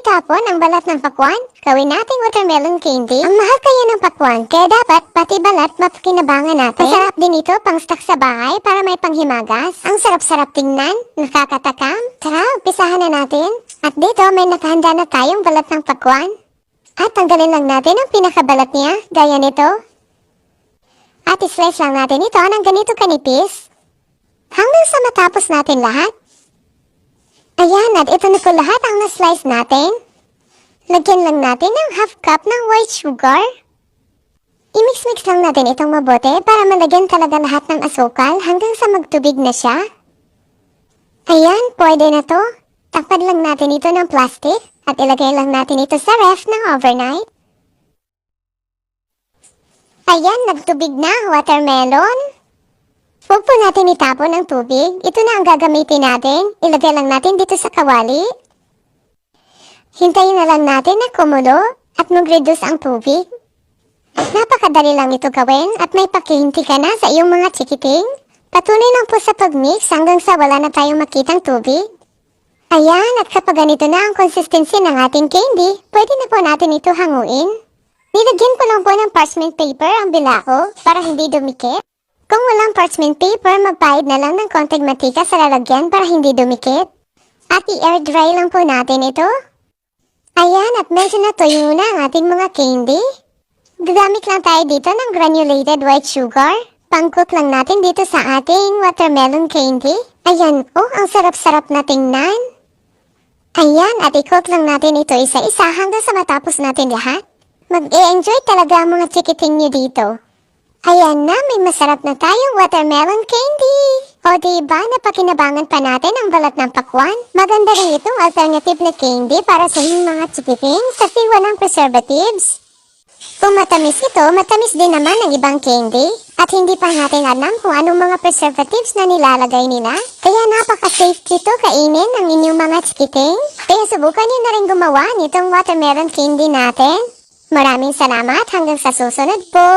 itapon ang balat ng pakwan? Gawin nating watermelon candy. Ang mahal kaya ng pakwan, kaya dapat pati balat mapakinabangan natin. Masarap din ito pang stock sa bahay para may panghimagas. Ang sarap-sarap tingnan, nakakatakam. Tara, umpisahan na natin. At dito may nakahanda na tayong balat ng pakwan. At tanggalin lang natin ang pinakabalat niya, gaya nito. At islice lang natin ito ng ganito kanipis. Hanggang sa matapos natin lahat. Ayan, at ito na po lahat ang na-slice natin. Lagyan lang natin ng half cup ng white sugar. I-mix-mix lang natin itong mabuti para malagyan talaga lahat ng asukal hanggang sa magtubig na siya. Ayan, pwede na to. Takpan lang natin ito ng plastic at ilagay lang natin ito sa ref ng overnight. Ayan, nagtubig na, watermelon. Huwag po natin itapon ang tubig. Ito na ang gagamitin natin. Ilagay lang natin dito sa kawali. Hintayin na lang natin na kumulo at mag-reduce ang tubig. Napakadali lang ito gawin at may pakihinti ka na sa iyong mga chikiting. Patuloy lang po sa pag-mix hanggang sa wala na tayong makitang tubig. Ayan, at kapag ganito na ang consistency ng ating candy, pwede na po natin ito hanguin. Nilagyan ko lang po ng parchment paper ang bilako para hindi dumikit. Kung walang parchment paper, magpahid na lang ng konting matika sa lalagyan para hindi dumikit. At i-air dry lang po natin ito. Ayan, at medyo natuyo na ang ating mga candy. Gagamit lang tayo dito ng granulated white sugar. Pangkot lang natin dito sa ating watermelon candy. Ayan, oh, ang sarap-sarap na tingnan. Ayan, at ikot lang natin ito isa-isa hanggang sa matapos natin lahat. Mag-e-enjoy talaga ang mga chikiting nyo dito. Ayan na, may masarap na tayong watermelon candy. O diba, napakinabangan pa natin ang balat ng pakwan. Maganda rin itong alternative na candy para sa inyong mga chikiting kasi walang preservatives. Kung matamis ito, matamis din naman ang ibang candy. At hindi pa natin alam kung anong mga preservatives na nilalagay nila. Kaya napaka-safe ito kainin ng inyong mga chikiting. Kaya subukan nyo na rin gumawa nitong watermelon candy natin. Maraming salamat hanggang sa susunod po.